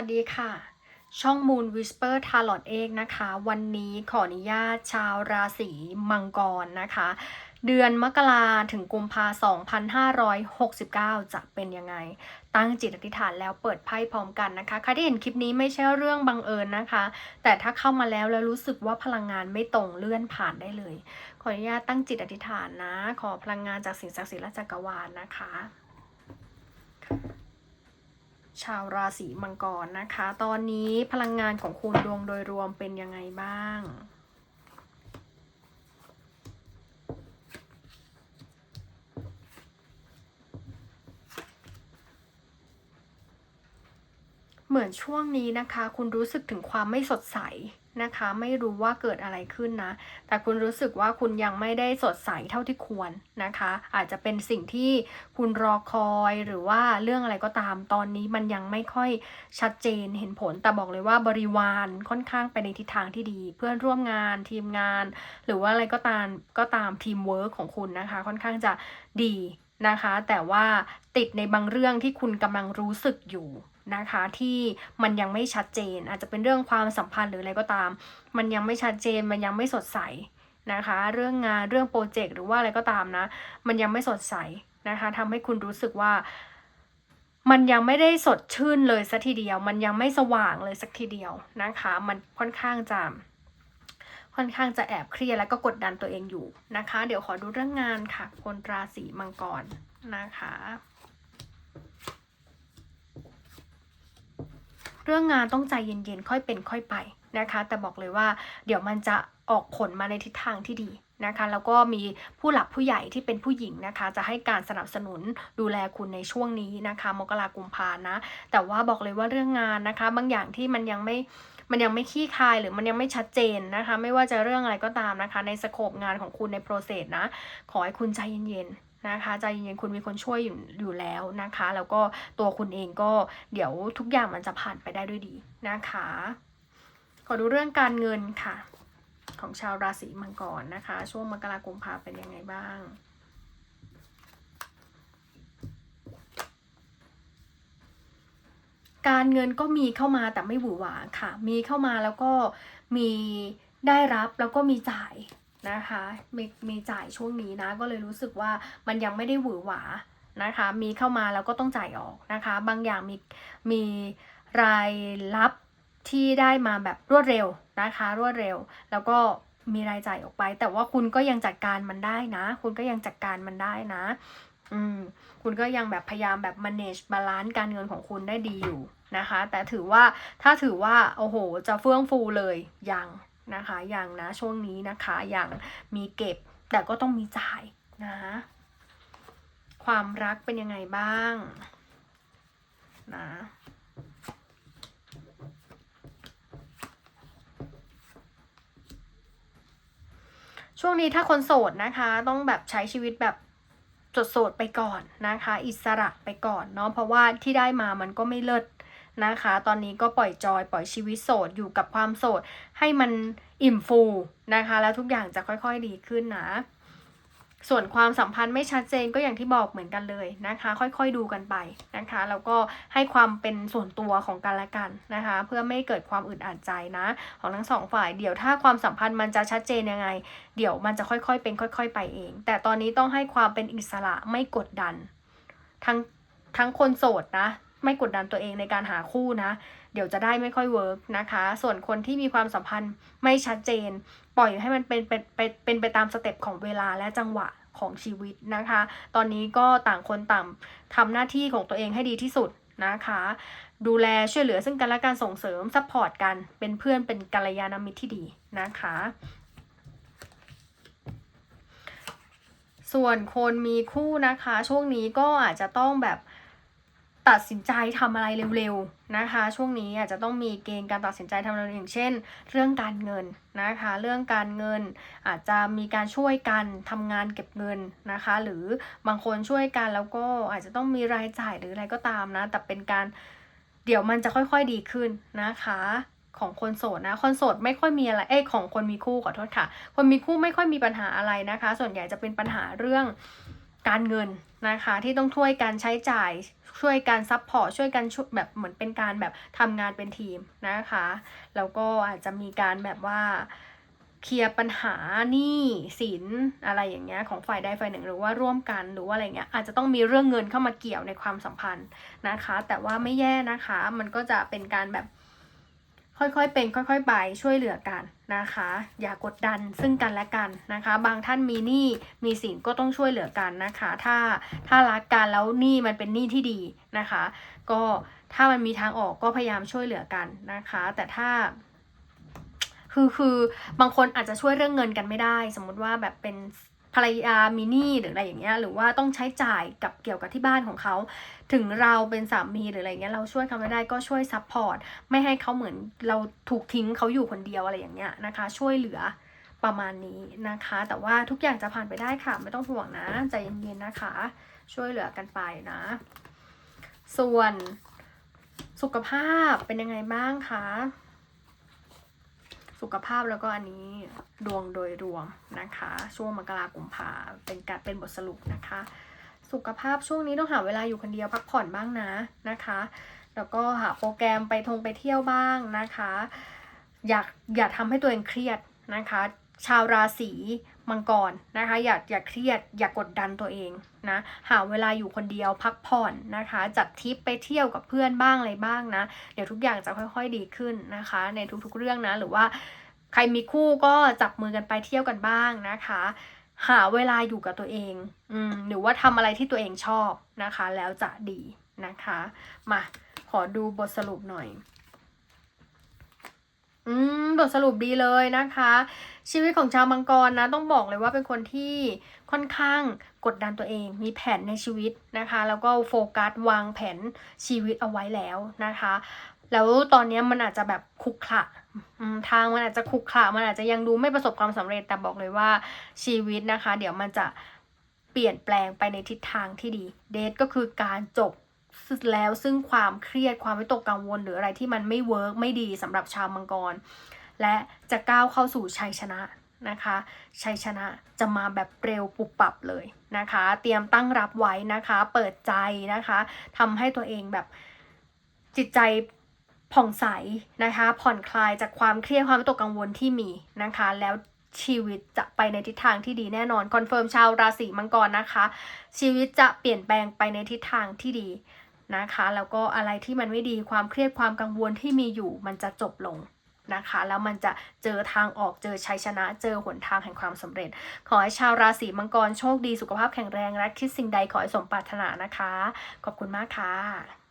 วัสดีค่ะ ช่อง Moon Whisper Tarot เองนะคะ วันนี้ขออนุญาตชาวราศีมังกรนะคะ เดือนมกราถึงกุมภา2569 จะเป็นยังไง ตั้งจิตอธิษฐานแล้วเปิดไพ่พร้อมกันนะคะ ใครที่เห็นคลิปนี้ไม่ใช่เรื่องบังเอิญนะคะ แต่ถ้าเข้ามาแล้วแล้วรู้สึกว่าพลังงานไม่ตรงเลื่อนผ่านได้เลย ขออนุญาตตั้งจิตอธิษฐานนะ ขอพลังงานจากสิ่งศักดิ์สิทธิ์และจักรวาลนะคะ ชาวราศีมังกรนะคะ ตอนนี้พลังงานของคุณดวงโดยรวมเป็นยังไงบ้าง เหมือนช่วงนี้นะคะ คุณรู้สึกถึงความไม่สดใส นะคะ ไม่รู้ว่าเกิดอะไรขึ้นนะ แต่คุณรู้สึกว่าคุณยังไม่ได้สดใสเท่าที่ควรนะคะ อาจจะเป็นสิ่งที่คุณรอคอยหรือว่าเรื่องอะไรก็ตามตอนนี้มันยังไม่ค่อยชัดเจนเห็นผลแต่บอกเลยว่าบริวารค่อนข้างไปในทิศทางที่ดี เพื่อนร่วมงานทีมงาน หรือว่าอะไรก็ตามก็ตามทีมเวิร์กของคุณนะคะ ค่อนข้างจะดีนะคะ แต่ว่าติดในบางเรื่องที่คุณกำลังรู้สึกอยู่ นะคะที่มันยังไม่ชัดเจน อาจจะเป็นเรื่องความสัมพันธ์หรืออะไรก็ตาม มันยังไม่ชัดเจนมันยังไม่สดใสนะคะ เรื่องงานเรื่องโปรเจกต์หรือว่าอะไรก็ตามนะ มันยังไม่สดใสนะคะทำให้คุณรู้สึกว่า มันยังไม่ได้สดชื่นเลยสักทีเดียว มันยังไม่สว่างเลยสักทีเดียวนะคะ มันค่อนข้างจะค่อนข้างจะแอบเครียดแล้วก็กดดันตัวเองอยู่นะคะ เดี๋ยวขอดูเรื่องงานค่ะ คนราศีมังกรนะคะ เรื่องงานต้องใจเย็นๆ ค่อยเป็นค่อยไปนะคะ แต่บอกเลยว่าเดี๋ยวมันจะออกผลมาในทิศทางที่ดีนะคะแล้วก็มีผู้หลักผู้ใหญ่ที่เป็นผู้หญิงนะคะ จะให้การสนับสนุนดูแลคุณในช่วงนี้นะคะมกรากุมภานะ แต่ว่าบอกเลยว่าเรื่องงานนะคะ บางอย่างที่มันยังไม่มันยังไม่ขี้คายหรือมันยังไม่ชัดเจนนะคะ ไม่ว่าจะเรื่องอะไรก็ตามนะคะ ในสโคปงานของคุณในโปรเซสนะ ขอให้คุณใจเย็นๆ นะคะใจเย็นๆคุณมีคนช่วยอยู่อยู่แล้วนะคะ แล้วก็ตัวคุณเองก็เดี๋ยวทุกอย่างมันจะผ่านไปได้ด้วยดีนะคะ ขอดูเรื่องการเงินค่ะ ของชาวราศีมังกรนะคะ ช่วงมกราคมกุมภาเป็นยังไงบ้างการเงินก็มีเข้ามาแต่ไม่หวือหวาค่ะ มีเข้ามาแล้วก็มีได้รับแล้วก็มีจ่าย นะคะมีมีจ่ายช่วงนี้นะ ก็เลยรู้สึกว่ามันยังไม่ได้หวือหวานะคะ มีเข้ามาแล้วก็ต้องจ่ายออกนะคะ บางอย่างมีมีรายรับที่ได้มาแบบรวดเร็วนะคะ รวดเร็ว แล้วก็มีรายจ่ายออกไป แต่ว่าคุณก็ยังจัดการมันได้นะ คุณก็ยังจัดการมันได้นะ อืม คุณก็ยังแบบพยายามแบบ manage balance การเงินของคุณได้ดีอยู่นะคะ แต่ถือว่าถ้าถือว่า โอ้โห จะเฟื่องฟูเลยยัง นะคะอยังนะช่วงนี้นะคะอยังมีเก็บแต่ก็ต้องมีจ่ายนะความรักเป็นยังไงบ้างนะช่วงนี้ถ้าคนโสดนะคะต้องแบบใช้ชีวิตแบบสดโสดๆไปก่อนนะคะ อิสระไปก่อนเนาะเพราะว่าที่ได้มามันก็ไม่เลิศ นะคะ ตอนนี้ก็ปล่อยจอยปล่อยชีวิตโสดอยู่กับความโสด ให้มันอิ่มฟูนะคะ แล้วทุกอย่างจะค่อยๆดีขึ้นนะ ส่วนความสัมพันธ์ไม่ชัดเจนก็อย่างที่บอกเหมือนกันเลยนะคะ ค่อยๆดูกันไปนะคะแล้วก็ให้ความเป็นส่วนตัวของกันและกันนะคะ เพื่อไม่เกิดความอึดอัดใจนะ ของทั้งสองฝ่ายเดี๋ยวถ้าความสัมพันธ์มันจะชัดเจนยังไง เดี๋ยวมันจะค่อยๆเป็นค่อย ๆ ไปเอง แต่ตอนนี้ต้องให้ความเป็นอิสระไม่กดดัน ทั้งทั้งคนโสดนะ ไม่กดดันตัวเองในการหาคู่นะ เดี๋ยวจะได้ไม่ค่อยเวิร์กนะคะ ส่วนคนที่มีความสัมพันธ์ไม่ชัดเจน ปล่อยให้มันเป็นเป็นเป็นเป็นไปตามสเต็ปของเวลาและจังหวะของชีวิตนะคะ ตอนนี้ก็ต่างคนต่างทำหน้าที่ของตัวเองให้ดีที่สุดนะคะ ดูแลช่วยเหลือซึ่งกันและกันส่งเสริมซัพพอร์ตกัน เป็นเพื่อนเป็นกัลยาณมิตรที่ดีนะคะ ส่วนคนมีคู่นะคะ ช่วงนี้ก็อาจจะต้องแบบ ตัดสินใจทำอะไรเร็วๆนะคะ ช่วงนี้อาจจะต้องมีเกณฑ์การตัดสินใจทำอะไรอย่างเช่น เรื่องการเงินนะคะ เรื่องการเงินอาจจะมีการช่วยกันทำงานเก็บเงินนะคะ หรือบางคนช่วยกันแล้วก็อาจจะต้องมีรายจ่ายหรืออะไรก็ตามนะ แต่เป็นการเดี๋ยวมันจะค่อยๆดีขึ้นนะคะของคนโสดนะคนโสดไม่ค่อยมีอะไร เอ้ยของคนมีคู่ขอโทษค่ะ คนมีคู่ไม่ค่อยมีปัญหาอะไรนะคะ ส่วนใหญ่จะเป็นปัญหาเรื่อง การเงินนะคะที่ต้องช่วยการใช้จ่ายช่วยการซัพพอร์ตช่วยกันช่วยแบบเหมือนเป็นการแบบทำงานเป็นทีมนะคะแล้วก็อาจจะมีการแบบว่าเคลียร์ปัญหาหนี้สินอะไรอย่างเงี้ยของฝ่ายใดฝ่ายหนึ่งหรือว่าร่วมกันหรือว่าอะไรเงี้ยอาจจะต้องมีเรื่องเงินเข้ามาเกี่ยวในความสัมพันธ์นะคะ แต่ว่าไม่แย่นะคะมันก็จะเป็นการแบบ ค่อยๆเป็นค่อยๆไปช่วยเหลือกันนะคะ อย่ากดดันซึ่งกันและกันนะคะ บางท่านมีหนี้มีสินก็ต้องช่วยเหลือกันนะคะ ถ้าถ้ารักกันแล้วหนี้มันเป็นหนี้ที่ดีนะคะ ก็ถ้ามันมีทางออกก็พยายามช่วยเหลือกันนะคะ แต่ถ้าคือคือบางคนอาจจะช่วยเรื่องเงินกันไม่ได้ สมมุติว่าแบบเป็น ภรรยามีหนี้หรืออะไรอย่างเงี้ยหรือว่าต้องใช้จ่ายกับเกี่ยวกับที่บ้านของเขา ถึงเราเป็นสามีหรืออะไรเงี้ยเราช่วยเขาไม่ได้ก็ช่วยซัพพอร์ตไม่ให้เขาเหมือนเราถูกทิ้งเขาอยู่คนเดียวอะไรอย่างเงี้ยนะคะ ช่วยเหลือประมาณนี้นะคะ แต่ว่าทุกอย่างจะผ่านไปได้ค่ะไม่ต้องห่วงนะใจเย็นๆนะคะ ช่วยเหลือกันไปนะ ส่วนสุขภาพเป็นยังไงบ้างคะ สุขภาพแล้วก็อันนี้ดวงโดยรวมนะคะ ช่วงมกรากุมภาเป็นการเป็นบทสรุปนะคะ สุขภาพช่วงนี้ต้องหาเวลาอยู่คนเดียวพักผ่อนบ้างนะนะคะ แล้วก็หาโปรแกรมไปทงไปเที่ยวบ้างนะคะ อยากอย่าทำให้ตัวเองเครียดนะคะ ชาวราศี มังกรนะคะ อย่าอย่าเครียดอย่ากดดันตัวเองนะหาเวลาอยู่คนเดียวพักผ่อนนะคะ จัดทริปไปเที่ยวกับเพื่อนบ้างอะไรบ้างนะ เดี๋ยวทุกอย่างจะค่อย ๆดีขึ้นนะคะ ในทุกๆเรื่องนะหรือว่าใครมีคู่ก็จับมือกันไปเที่ยวกันบ้างนะคะ หาเวลาอยู่กับตัวเองอืมหรือว่าทำอะไรที่ตัวเองชอบนะคะ แล้วจะดีนะคะ มาขอดูบทสรุปหน่อย อืมบทสรุปดีเลยนะคะ ชีวิตของชาวมังกรนะต้องบอกเลยว่าเป็นคนที่ค่อนข้างกดดันตัวเอง มีแผนในชีวิตนะคะ แล้วก็โฟกัสวางแผนชีวิตเอาไว้แล้วนะคะ แล้วตอนนี้มันอาจจะแบบคุกคละทางมันอาจจะคุกคละมันอาจจะยังดูไม่ประสบความสำเร็จแต่บอกเลยว่าชีวิตนะคะ เดี๋ยวมันจะเปลี่ยนแปลงไปในทิศทางที่ดี เดทก็คือการจบ แล้วซึ่งความเครียดความวิตกกังวล หรืออะไรที่มันไม่เวิร์กไม่ดีสำหรับชาวมังกร และจะก้าวเข้าสู่ชัยชนะนะคะชัยชนะจะมาแบบเร็วปุบปับเลยนะคะ เตรียมตั้งรับไว้นะคะ เปิดใจนะคะทำให้ตัวเองแบบจิตใจผ่องใสนะคะ ผ่อนคลายจากความเครียดความวิตกกังวลที่มีนะคะ แล้วชีวิตจะไปในทิศทางที่ดีแน่นอนคอนเฟิร์มชาวราศีมังกรนะคะ ชีวิตจะเปลี่ยนแปลงไปในทิศทางที่ดี นะคะ แล้วก็อะไรที่มันไม่ดีความเครียดความกังวลที่มีอยู่มันจะจบลงนะคะ แล้วมันจะเจอทางออกเจอชัยชนะ เจอหนทางแห่งความสำเร็จ ขอให้ชาวราศีมังกรโชคดีสุขภาพแข็งแรงและคิดสิ่งใดขอให้สมปรารถนานะคะ ขอบคุณมากค่ะ